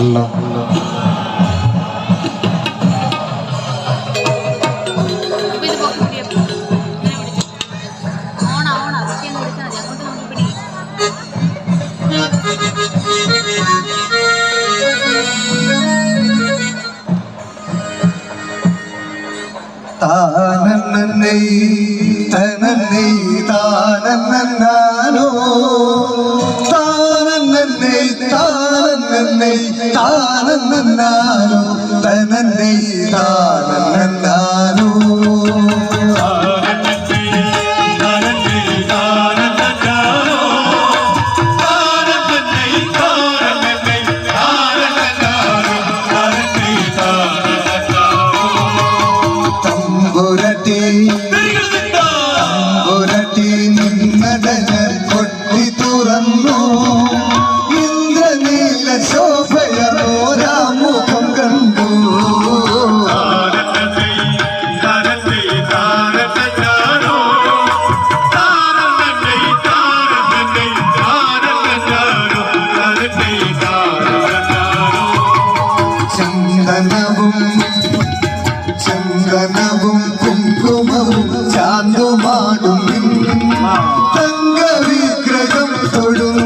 അല്ല. അപ്പൊ ഇത് പൊക്കി താനന്നേ താനന്നാനോ തനന്നേ താനന്നാനോ തമ്പുരട്ടി ചന്ദനവും ചന്ദനവും കുങ്കുമവും ചാന്തുമാടും. തങ്ക വിഗ്രഹം തൊടും